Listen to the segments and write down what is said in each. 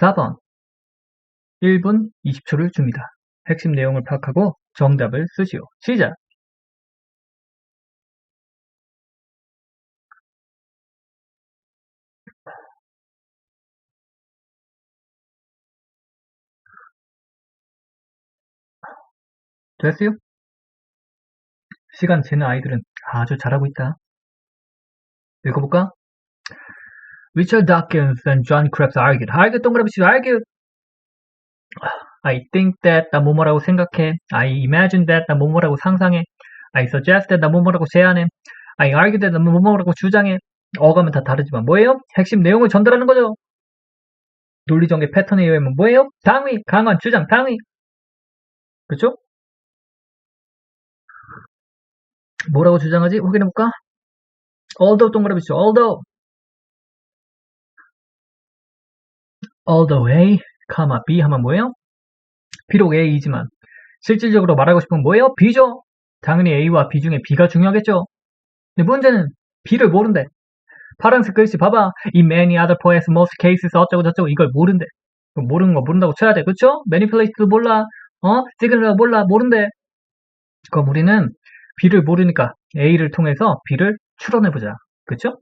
4번 1분 20초를 줍니다. 핵심 내용을 파악하고 정답을 쓰시오. 시작! 됐어요? 시간 재는 아이들은 아주 잘하고 있다. 읽어볼까? Richard Dawkins and John Krebs argued. argued 동그라미 치고 argued. I think that 나 뭐뭐라고 생각해. I imagine that 나 뭐뭐라고 상상해. I suggest that 나 뭐뭐라고 제안해. I argue that 나 뭐뭐라고 주장해. 어감은 다 다르지만 뭐예요? 핵심 내용을 전달하는 거죠. 논리 전개 패턴에 의하면 뭐예요? 당위, 강한, 주장, 당위. 그쵸? 뭐라고 주장하지? 확인해볼까? although 동그라미 치죠. although although A, B 하면 뭐예요? 비록 A이지만 실질적으로 말하고 싶은 뭐예요? B죠. 당연히 A와 B 중에 B가 중요하겠죠. 근데 문제는 B를 모른대. 파란색 글씨 봐봐. In many other poets, most cases 어쩌고 저쩌고 이걸 모른대. 모르는 거 모른다고 쳐야 돼. 그쵸? manipulate도 몰라. 어? signal도 몰라. 모른대. 그럼 우리는 B를 모르니까 A를 통해서 B를 추론해보자. 그쵸?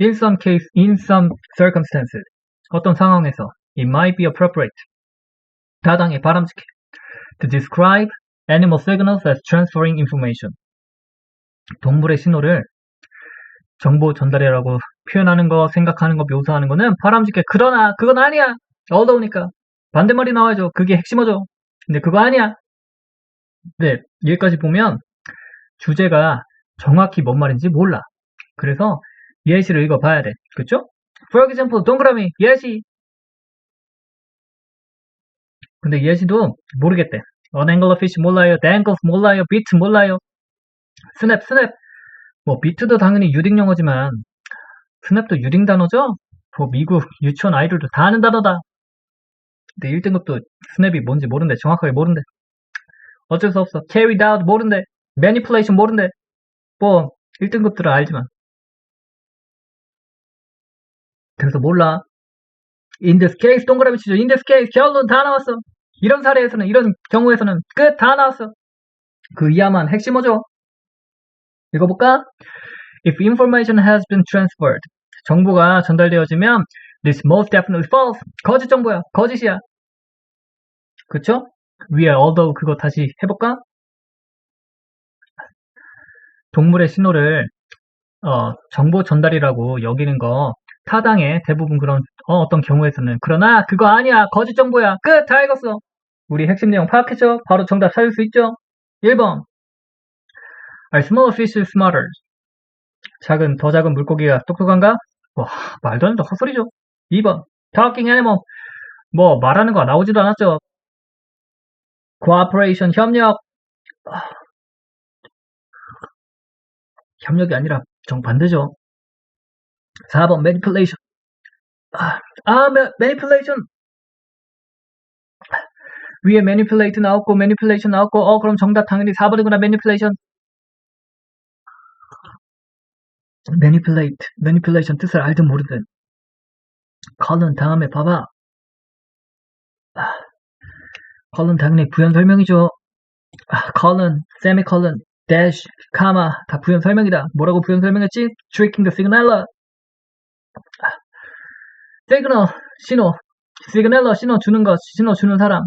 In some case, in some circumstances 어떤 상황에서 it might be appropriate 타당해 바람직해 to describe animal signals as transferring information 동물의 신호를 정보 전달이라고 표현하는 거, 생각하는 거, 묘사하는 거는 바람직해. 그러나 그건 아니야. 어두우니까 반대말이 나와야죠. 그게 핵심어죠. 근데 그거 아니야. 네, 여기까지 보면 주제가 정확히 뭔 말인지 몰라. 그래서 예시를 읽어봐야 돼. 그쵸? For example, 동그라미, 예시. 근데 예시도 모르겠대. An angle of fish 몰라요. dangles 몰라요. beat 몰라요. 스냅, 스냅. 뭐, 비트도 당연히 유딩 영어지만, 스냅도 유딩 단어죠? 뭐, 미국 유치원 아이들도 다 아는 단어다. 근데 1등급도 스냅이 뭔지 모른대. 정확하게 모른대. 어쩔 수 없어. carried out 모른대. manipulation 모른대. 뭐, 1등급들은 알지만. 그래서 몰라. this case 동그라미 치죠. in this case 결론 다 나왔어. 이런 사례에서는 이런 경우에서는 끝 다 나왔어. 그 이하만 핵심어죠. 읽어볼까? If information has been transferred 정보가 전달되어지면 this most definitely false 거짓 정보야. 거짓이야. 그쵸? 위에 although 그거 다시 해볼까? 동물의 신호를 어, 정보 전달이라고 여기는 거 타당해 대부분 그런 어, 떤 경우에서는. 그러나 그거 아니야. 거짓 정보야. 끝. 다 읽었어. 우리 핵심 내용 파악했죠? 바로 정답 찾을 수 있죠? 1번. Are small fish smarter? 작은 더 작은 물고기가 똑똑한가? 와 말도 안 되는 헛소리죠. 2번. Talking animal. 뭐 말하는 거 나오지도 않았죠. Cooperation 협력. 협력이 아니라 정반대죠 4번 manipulation. 아, 아 manipulation. 위에 manipulate 나왔고 manipulation 나왔고 어 그럼 정답 당연히 4번이구나 manipulation. manipulate, manipulation 뜻을 알든 모르든 colon 다음에 봐봐. 아, colon 당연히 부연 설명이죠. 아, colon, semicolon, dash, comma 다 부연 설명이다. 뭐라고 부연 설명했지? tricking the signaler. 시그널 신호. 시그널러 신호 주는 것 신호 주는 사람.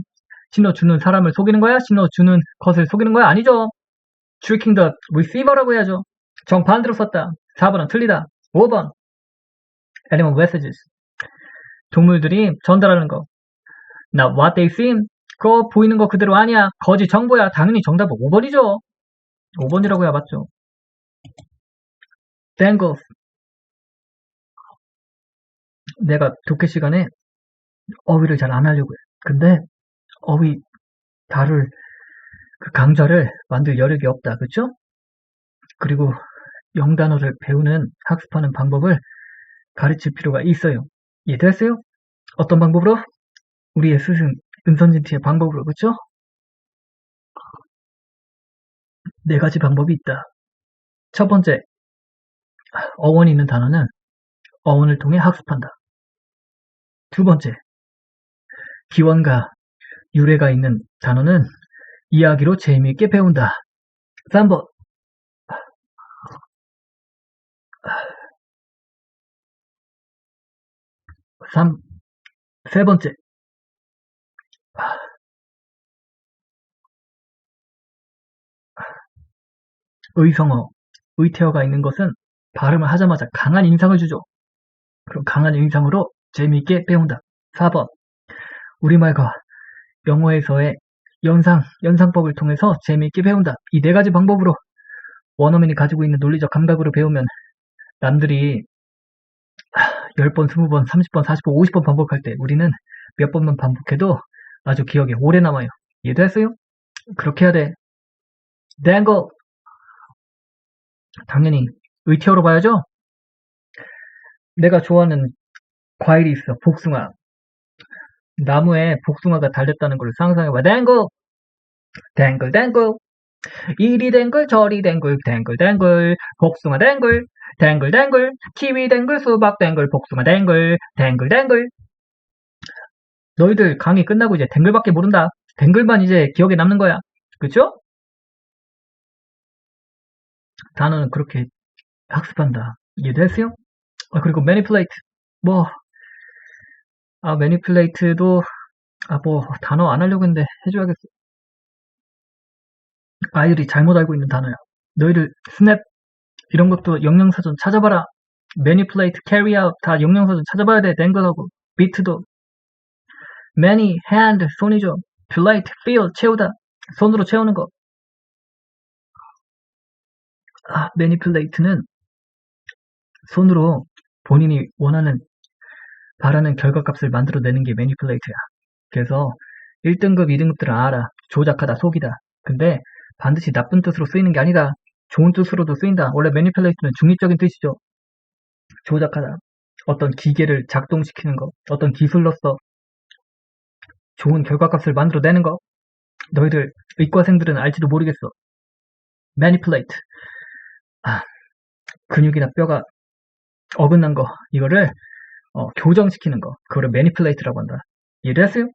신호 주는 사람을 속이는 거야? 신호 주는 것을 속이는 거야? 아니죠. Tricking the receiver라고 해야죠. 정반대로 썼다. 4번은 틀리다. 5번. Animal messages? 동물들이 전달하는 거. Now what they seem. 그거 보이는 거 그대로 아니야. 거짓 정보야. 당연히 정답은 5번이죠. 5번이라고 해야 맞죠. Dangles 내가 독해 시간에 어휘를 잘 안 하려고 해. 근데 어휘 다룰 그 강좌를 만들 여력이 없다. 그쵸? 그리고 영단어를 배우는 학습하는 방법을 가르칠 필요가 있어요. 이해됐어요? 어떤 방법으로? 우리의 스승 은선진 티의 방법으로 그쵸? 네 가지 방법이 있다. 첫 번째, 어원이 있는 단어는 어원을 통해 학습한다. 두 번째, 기원과 유래가 있는 단어는 이야기로 재미있게 배운다. 3번, 3, 세 번째, 의성어, 의태어가 있는 것은 발음을 하자마자 강한 인상을 주죠. 그럼 강한 인상으로 재미있게 배운다. 4번. 우리말과 영어에서의 연상, 연상법을 통해서 재미있게 배운다. 이 네 가지 방법으로 원어민이 가지고 있는 논리적 감각으로 배우면 남들이 10번, 20번, 30번, 40번, 50번 반복할 때 우리는 몇 번만 반복해도 아주 기억에 오래 남아요. 이해됐어요? 그렇게 해야 돼. dangle. 당연히 의태어로 봐야죠. 내가 좋아하는 과일이 있어. 복숭아. 나무에 복숭아가 달렸다는 걸 상상해봐. 댕글! 댕글, 댕글. 이리 댕글, 저리 댕글, 댕글, 댕글. 복숭아 댕글, 댕글, 댕글. 키위 댕글, 수박 댕글, 복숭아 댕글, 댕글, 댕글. 너희들 강의 끝나고 이제 댕글밖에 모른다. 댕글만 이제 기억에 남는 거야. 그쵸? 단어는 그렇게 학습한다. 이해됐어요? 아, 그리고 manipulate. 뭐, 아, manipulate도, 아, 뭐, 단어 안 하려고 했는데 해줘야겠어. 아이들이 잘못 알고 있는 단어야. 너희들 snap, 이런 것도 영양사전 찾아봐라. manipulate, carry out 다 영양사전 찾아봐야 돼. 댕글하고, beat도. many, hand, 손이죠. plate, fill, 채우다. 손으로 채우는 거. 아, manipulate는 손으로 본인이 원하는 바라는 결과값을 만들어내는 게 manipulate야. 그래서 1등급, 2등급들은 알아. 조작하다, 속이다. 근데 반드시 나쁜 뜻으로 쓰이는 게 아니다. 좋은 뜻으로도 쓰인다. 원래 manipulate는 중립적인 뜻이죠. 조작하다. 어떤 기계를 작동시키는 거, 어떤 기술로서 좋은 결과값을 만들어내는 거. 너희들 의과생들은 알지도 모르겠어. manipulate. 아, 근육이나 뼈가 어긋난 거, 이거를 어, 교정시키는 거, 그거를 manipulate라고 한다. 이해됐어요?